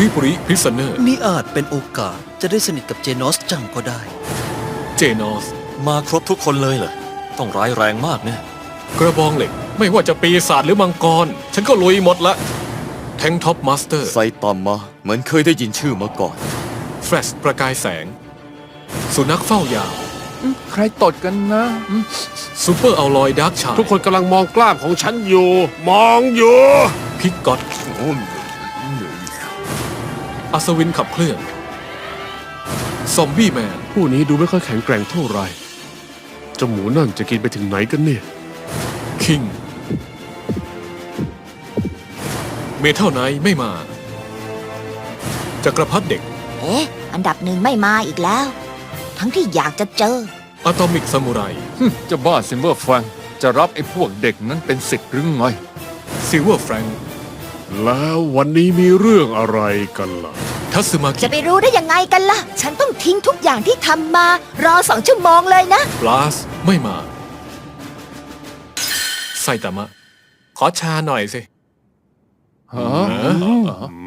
ริบุริพิซเนอร์ นี่อาจเป็นโอกาสจะได้สนิทกับเจนอสจังก็ได้ เจนอส มาครบทุกคนเลยเหรอ ต้องร้ายแรงมากเนี่ย กระบองเหล็ก ไม่ว่าจะปีศาจหรือมังกร ฉันก็ลุยหมดละ แทงท็อปมาสเตอร์ไซตามมาเหมือนเคยได้ยินชื่อมาก่อน แฟลชประกายแสง สุนัขเฝ้ายามใครตดกันนะ ซูเปอร์เอาลอยดาร์กชายทุกคนกำลังมองกล้ามของฉันอยู่ มองอยู่ พิกกอตอั ศวินขับเคลื่อน ซอมบี้แมน ผู้นี้ดูไม่ค่อยแข็งแกร่งเท่าไหร่เจ้าหมูนั่นจะกินไปถึงไหนกันเนี่ย คิง เมทัลไนท์ไม่มา จักรพรรดิเด็ก เอ๊ะ อันดับหนึ่งไม่มาอีกแล้ว ทั้งที่อยากจะเจอ อะตอมิกซามูไร เจะบ้าซิมเบอร์แฟงจะรับไอ้พวกเด็กนั้นเป็นสิทธิ์หรือไง ซิลเวอร์แฟรงค์ แล้ววันนี้มีเรื่องอะไรกันล่ะ ทัสึมาจะกิไปรู้ได้ยังไงกันล่ะ ฉันต้องทิ้งทุกอย่างที่ทำมา รอสองชั่วโมงเลยนะ บลาสไม่มา ไซตามะ ขอชาหน่อยสิ ฮะอืม